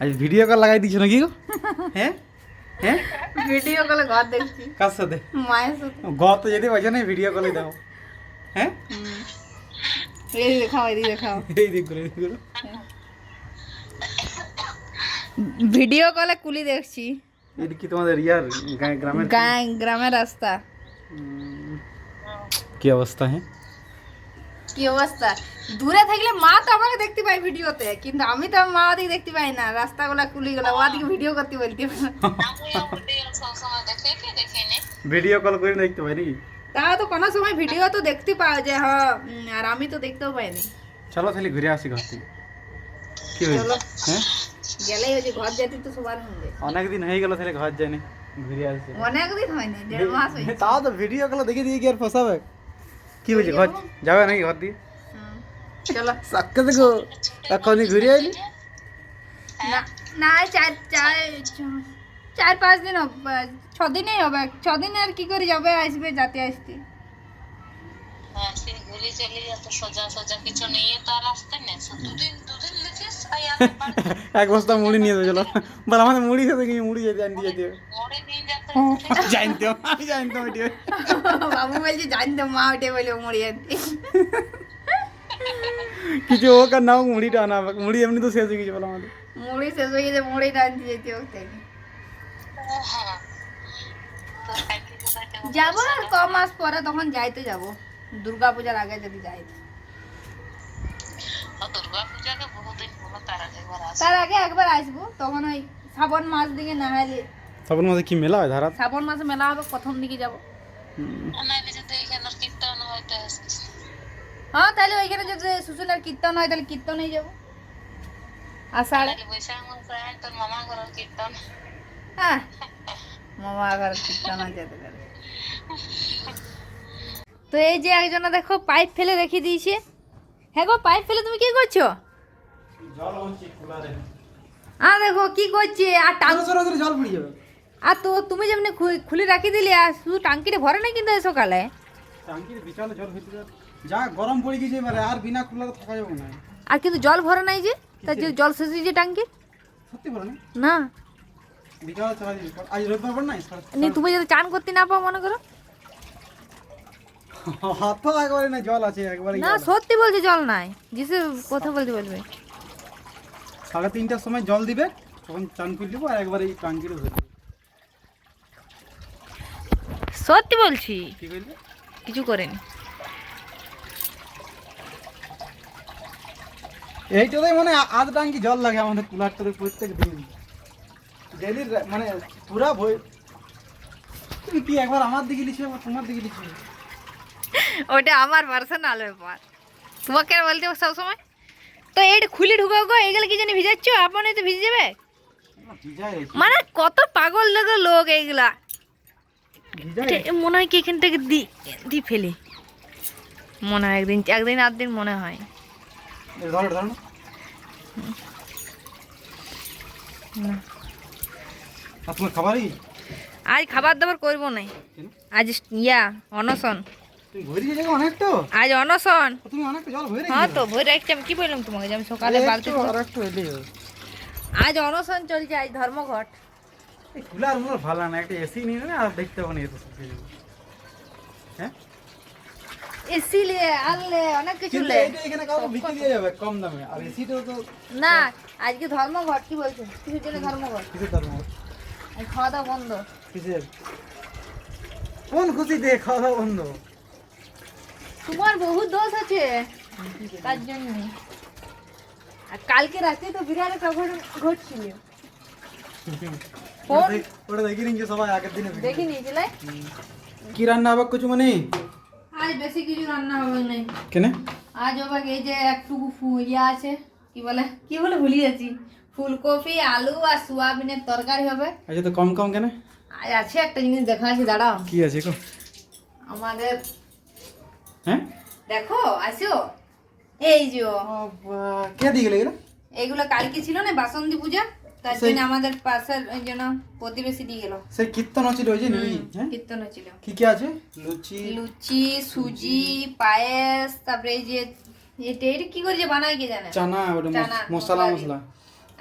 আজ video call লাগাই দিছো নাকি গো হ্যাঁ হ্যাঁ ভিডিও কলে ঘর দেখছি কার সাথে মায়ের সাথে ঘর তো যেতে পারছ না ভিডিও কলে দাও হ্যাঁ হুম। এই দেখাও এই দেখাও এই দিক করে এই দিক করে। ভিডিও কলে কুলি দেখছি এটা কি তোমাদের ইয়ার গা- গ্রামের গাঁ- গ্রামের রাস্তা উম, কি অবস্থা হ্যাঁ কি অবস্থা? দূরে থাকলে মা তো আমাকে দেখতে পাই ভিডিওতে কিন্তু আমি তো আমার মা ওদিকে দেখতে পাই না রাস্তাগুলা কুলি গুলো ওদিকে ভিডিও করতে বলতে ভিডিও কল করে দেখতে পাই নাকি? তাও তো কোনো সময় ভিডিও তো দেখতে পাওয়া যায় হ্যাঁ উম, আর আমি তো দেখতেও পাইনি চলো তাহলে ঘুরে আসি ঘর থেকে। কি হয়েছে? চলো। হ্যাঁ? গেলেই হয়েছে ঘর যেতে তো সবার হবে অনেকদিন হয়ে গেল তাহলে ঘর যায়নি ঘুরে আসি। অনেকদিন হয়নি দেড় মাস হয়েছে। তাও তো ভিডিও কল দেখে দিয়ে কি আর ফসাবে? কি হয়েছে? ঘর যাবে নাকি ঘর দিয়ে। চলো। সাক্ষা দেখো এখনই ঘুরে আইলি? না না চার চার চার পাঁচ দিন হবে ছ দিনেই হবে। ছ দিনে আর কি করে? যাবে আসবে যাতে আসতে। হ্যাঁ এক বস্তা মুড়ি নিয়ে চলো। বল আমাদের মুড়ি খেতে গিয়ে মুড়ি যেতে আনতে যেতে হবে। নিয়ে যেত জানতাম আমি জানতাম বাবু বলছে জানতো মা ওটাই বলে মরে যাতে কিছু হোক আর না হোক মুড়িটা আনা মুড়ি এমনি তো শেষ হয়ে গেছে বলো আমাদের। মুড়ি শেষ হয়ে গেছে মুড়িটা আনতে যেতে হোক তাই। হ্যাঁ যাব আর ক মাস পরে তখন যাইতে যাব। দুর্গা পূজার আগে যদি যাই। তার আগে একবার তার আগে একবার আসব তখন ওই শ্রাবণ মাস দিকে না হলে তখন মধ্যে কি মেলা হয় ধারা শ্রাবণ মাসে মেলা হবে প্রথম দিকে যাব। নাইলে যদি এখানে কীর্তন হয়তো হ্যাঁ তাহলে ওইখানে যদি সুশুলার কীর্তন হয় তাহলে কীর্তনেই যাব। আষাঢ়ে তাহলে বৈশাখ মাসে আয় তোর মামা ঘরের কীর্তন। হ্যাঁ মামা আবার কীর্তন হয় যেতে পারে। তো এই যে একজনা দেখো পাইপ ফেলে রেখে দিয়েছে। হ্যাঁ গো পাইপ ফেলে তুমি কি করছ? জল হচ্ছে কুলারে। আ দেখো কি করছে? আর টাং সরো সরো জল পড়ে যাবে। আর তো তুমি যেমনি খুলে রাখি দিলে আর শুধু টাঙ্কিটা ভরে না কিন্তু সকালে? টাঙ্কির বিশাল জল হইতে যা গরম পড়ে গেছে এবারে আর বিনা কুলারে থাকা যাবে না। আর কিন্তু জল ভরে নাই যে? তার যে? জল শেষ হয়েছে টাঙ্কি? সত্যি বলো না? বিকালে আজ রবিবার পর নাই? নি তুমি যদি চান করতে না পাও মনে করো। হাত তো একবারে না জল আছে একবারে না সত্যি বলছে জল নাই। যিশু কথা বলতে বলবে। সাড়ে তিনটার সময় জল দিবে তখন চান করে দেবো আর একবার এই টাঙ্কির ধরে দেবো। সত্যি বলছি। কি কিছু করেনি। এইটাতেই মানে আধ টাঙ্কি জল লাগে আমাদের কুলারটাতে প্রত্যেক দিন। ডেলি মানে পুরা বই তুমি কি একবার আমার দিকে লিখে একবার তোমার দিকে লিখে? ওটা আমার পার্সোনাল ব্যাপার। তোমাকে বলতে হবে সবসময়? তো এইটা খুলে ঢুকাও গো এগুলো কি জানি ভিজাচ্ছ? আপনি তো ভিজে যাবে? মানে কত পাগল লাগে লোক এইগুলা। মনে হয় কি এখান থেকে দি দি ফেলি। মনে হয় একদিন একদিন আধ দিন মনে হয়। আজ খাবার দাবার করব না। আজ ইয়া অনশন। আজ অনশন। হ্যাঁ তো ভোর রাখছি আমি। কি বললাম তোমাকে আমি সকালে বালতি আজ অনশন চলছে আজ ধর্মঘট। কুলার মুলার ভালো না একটা এসি নিয়ে না আর দেখতে না এত সব কিছু। হ্যাঁ? এসি লে আনলে অনেক কিছু লে। এখানে বিক্রি দিয়ে যাবে কম দামে আর তো না আজকে ধর্মঘট কি বলছো? কিসের জন্য ধর্মঘট? কিছু না খাওয়া দাওয়া বন্ধ। কিসের? কোন খুশি দিয়ে খাওয়া দাওয়া বন্ধ? তোমার বহু দোষ আছে তার জন্য। আর কালকে রাতে তো বিরাট একটা ঘটছিল? ওটা দেখি নিচ্ছে সবাই আগের দিনে দেখি নিয়েছিলে কি রান্না হবে কিছু মানে আজ বেশি কিছু রান্না হবে না কেনে আজ হবে এই যে একটুকু ফু- ইয়া আছে কি বলে কি বলে ভুলে যাচ্ছি ফুলকপি আলু আর সোয়াবিনের তরকারি হবে আচ্ছা তো কম কম কেনে আজ আছে একটা জিনিস দেখা আছে দাঁড়াও কি আছে গো আমাদের হ্যাঁ দেখো আসো এই যে বাবা, কে দিয়ে গেলে এগুলো এইগুলো কালকে ছিল না বাসন্তী পূজা তার জন্য আমাদের পাশের ওই জন্য প্রতিবেশী দিয়ে গেল। সেই কীর্তন হচ্ছিল ওই যে কীর্তন ছিল কি কি আছে? লুচি লুচি সুজি পায়েস তারপরে এই যে এটা এটা কি করে যে বানায় কে জানে? চানা ওটা মশলা মশলা মশলা।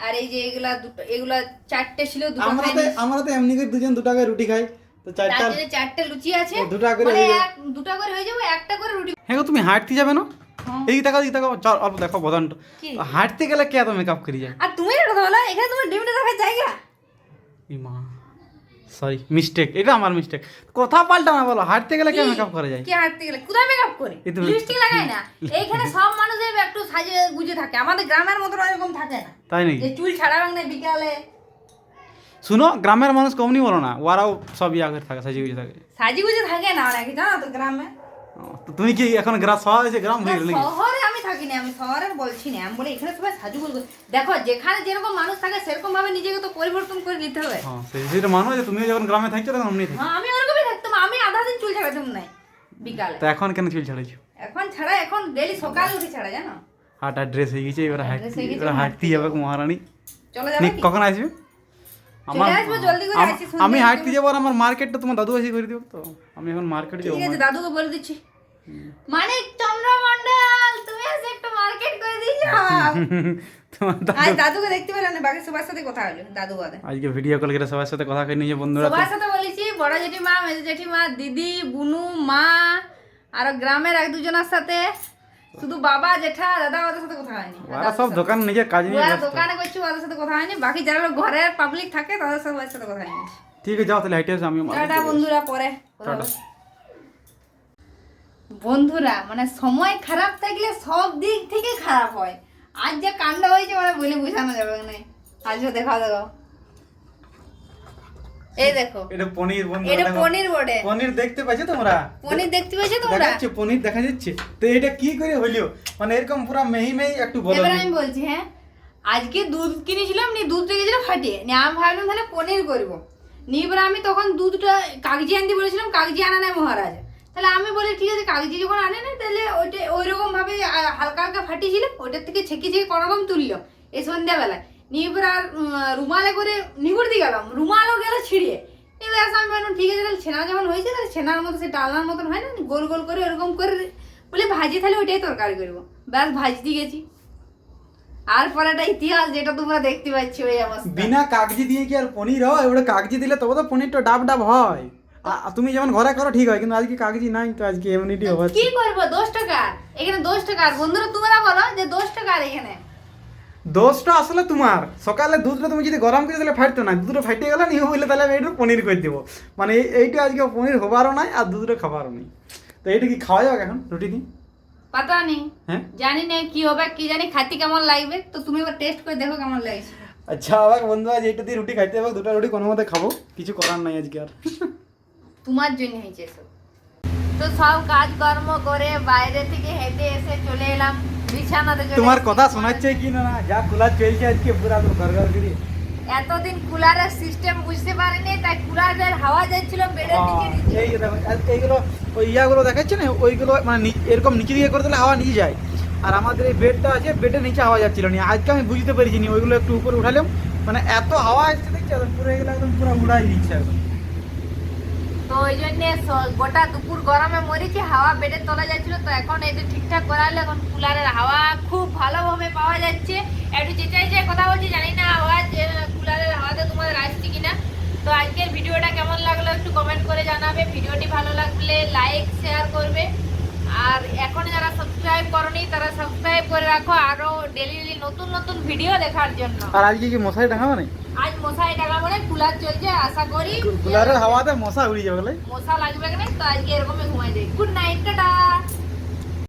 আর এই যে এগুলা দুটো এগুলা চারটে ছিল দুটো আমরা তো আমরা তো এমনি করে দুজন দু টাকায় রুটি খাই। তো চারটা চারটে লুচি আছে। দুটা করে মানে হয়ে দুটা করে হয়ে যাবে একটা করে রুটি হ্যাঁ তুমি হাঁটতে যাবে না। এই দেখো এই দেখো চল অল্প দেখো বদনটা হাঁটতে গেলে কে এত মেকআপ করি যায় আর তুমি কথা বলো এখানে তোমার ডিমটা রাখার জায়গা? এই মা সরি মিস্টেক এটা আমার মিস্টেক কথা পাল্টা না বলো হাঁটতে গেলে কে মেকআপ করা যায়? কি হাঁটতে গেলে? কোথায় মেকআপ করে? লিপস্টিক লাগাই না। এইখানে সব মানুষ একটু সাজে গুজে থাকে আমাদের গ্রামের মতো এরকম থাকে না। তাই নাকি? যে চুল ছাড়াবেন না বিকালে। শুনো গ্রামের মানুষ কমনি বলো না ওরাও সব ইয়া করে থাকে সাজিয়ে গুজে থাকে। সাজি গুজে থাকে না অনেকে জানো তো গ্রামে? তুমি কি এখন গ্রাম শহর হয়েছে? গ্রাম হয়ে গেলে শহরে আমি থাকি না আমি শহরে বলছি না আমি বলি এখানে সবাই সাজু গুজু দেখো যেখানে যেরকম মানুষ থাকে সেরকম ভাবে নিজেকে তো পরিবর্তন করে নিতে হবে। হ্যাঁ সেই সেটা মানো যে তুমি যখন গ্রামে থাকছো তখন অমনি থাকছো হ্যাঁ, আমি ওরকমই থাকতাম আমি আধা দিন চুল ছাড়াতাম না বিকালে। তো এখন কেন চুল ছাড়াইছো এখন ছাড়া এখন ডেলি সকালে উঠে ছাড়া জানো? হাঁটা ড্রেস হয়ে গেছে এবার হাঁটতে এবার হাঁটতে যাবে মহারানী। চলে যাবে কখন আসবে? আমার আম- হাঁটতে যাব আর আমার মার্কেটটা তোমার দাদু এসে করে দেবো তো। আমি এখন মার্কেটে যাব ঠিক আছে দাদুকে বলে দিচ্ছি। মানিক চন্দ্রমন্ডল তুমি এসে একটু মার্কেট করে আজ দাদুকে দেখতে পেলাম না বাকি সবার সাথে কথা হলো দাদু বাদে আজকে ভিডিও কল করে সবার সাথে কথা কই নিয়ে বন্ধুরা সবার সাথে বলেছি বড় জেঠিমা মেজো জেঠিমা দিদি বুনু মা আর গ্রামের এক দুজনের সাথে। শুধু বাবা জেঠা দাদা ওদের সাথে কথা হয়নি। ওরা সব দোকান নিজের কাজ নিয়ে ওরা দোকানে করছি ওদের সাথে কথা হয়নি। বাকি যারা লোক ঘরের পাবলিক থাকে তাদের সবার সাথে কথা হয়নি। ঠিক আছে যাও তাহলে হাইটে আমি টাটা বন্ধুরা পরে। বন্ধুরা মানে সময় খারাপ থাকলে সব দিক থেকে খারাপ হয়। আজ যে কাণ্ড হয়েছে মানে বলে বোঝানো যাবে না। আজও দেখা দেখো এই দেখো। এটা পনির বন্ধু এটা পনির বটে। পনির দেখতে পাচ্ছ তোমরা? পনির দেখতে দেখা তোমরা? যাচ্ছে পনির দেখা যাচ্ছে। তো এটা কি করে হইল? মানে এরকম পুরো মেহি মেহি একটু বলো এবার আমি বলছি হ্যাঁ? আজকে দুধ কিনেছিলাম নিয়ে দুধ রেখেছিলাম ফাটিয়ে। নিয়ে আমি ভাবলাম তাহলে পনির করব। নিয়ে এবার আমি তখন দুধটা কাগজি আনতে বলেছিলাম কাগজি আনা নেই মহারাজ। তাহলে আমি বলি ঠিক আছে কাগজি যখন আনে না তাহলে ওইটা ওই রকম ভাবে হালকা হালকা ফাটিয়েছিলাম ওইটার থেকে ছেঁকে ছেঁকে কোনোরকম তুললো। এই সন্ধ্যাবেলায়। নিয়ে এবার আর রুমালে করে নিগুড় দিয়ে গেলাম। রুমালও গেল ছিঁড়িয়ে। এবার আসে আমি বললাম ঠিক আছে তাহলে ছেনা যখন হয়েছে তাহলে ছেনার মতো সে ডালনার মতন হয় না? গোল গোল করে ওরকম করে বলে ভাজি তাহলে ওইটাই তরকারি করব। ব্যাস ভাজতে গেছি। আর পরে একটা ইতিহাস যেটা তোমরা দেখতে পাচ্ছ ওই অবস্থা। বিনা কাগজি দিয়ে কি আর পনির হয়? ওটা কাগজি দিলে তবে তো পনিরটা ডাব ডাব হয়। তুমি যেমন ঘরে করো ঠিক হয় কিন্তু আজকে কাগজি নাই তো আজকে এমনিটি হবে কি করব? দশ টাকা এখানে দশ টাকার। বন্ধুরা তোমরা বলো যে দশ টাকা এখানে। দোষটা আসলে তোমার। সকালে দুধটা তুমি যদি গরম করে দিলে ফাটতো না দুধটা ফাটে গেলে নিয়ে বললে তাহলে আমি এইটা পনির করে দেবো। মানে এইটা আজকে পনির হবারও নাই আর দুধটা খাবারও নেই। তো এইটা কি খাওয়া যাবে এখন রুটি দিয়ে পাতা নেই হ্যাঁ? জানি না কি হবে কি জানি খাতি কেমন লাগবে। তো তুমি এবার টেস্ট করে দেখো কেমন লাগছে। আচ্ছা আবার বন্ধু আজ এইটা দিয়ে রুটি খাইতে হবে দুটো রুটি কোনো মতে খাব। কিছু করার নাই আজকে আর। তোমার জন্য হয়েছে তো সব কাজকর্ম করে বাইরে থেকে হেঁটে এসে চলে এলাম। তোমার কথা শোনাচ্ছে কি না যা খোলা চলছে আজকে পুরা ঘর ঘর। করে এতদিন কুলারের সিস্টেম বুঝতে পারিনি তাই কুলারের হাওয়া যাচ্ছিল বেডের নিচে এইগুলো ওই ইয়াগুলো দেখাচ্ছে না? ওইগুলো মানে এরকম নিচে দিয়ে করে দিলে হাওয়া নিচে যায়। আর আমাদের এই বেডটা আছে বেডের নিচে হাওয়া যাচ্ছিল না। আজকে আমি বুঝতে পেরেছি নি ওইগুলো একটু উপরে উঠালাম। মানে এত হাওয়া আসছে দেখছি? পুরো এগুলো একদম পুরো উড়াই দিচ্ছে একদম। ওই জন্যে গোটা দুপুর গরমে মরেছি হাওয়া বেডের তলা যাচ্ছিল, তো এখন এই যে ঠিকঠাক করালে এখন কুলারের হাওয়া খুব ভালোভাবে পাওয়া যাচ্ছে। একটু চেঁচাই যে কথা বলছি, জানি না আওয়াজ কুলারের হাওয়াতে তোমাদের আসছে কিনা। তো আজকের ভিডিওটা কেমন লাগল একটু কমেন্ট করে জানাবে। ভিডিওটি ভালো লাগলে লাইক শেয়ার করবে। আর এখন যারা সাবস্ক্রাইব করনি তারা সাবস্ক্রাইব করে রাখো আরও ডেলি ডেলি নতুন নতুন ভিডিও দেখার জন্য। আর আজকে কি মশারি টাঙাবো না আজ মশাই টাকা মানে কুলার চলছে আশা করি। কুলারের হাওয়াতে মশা উড়ে যাবে মশা লাগবে না তো আজকে এরকমই ঘুমাই দেই গুড নাইট টাটা।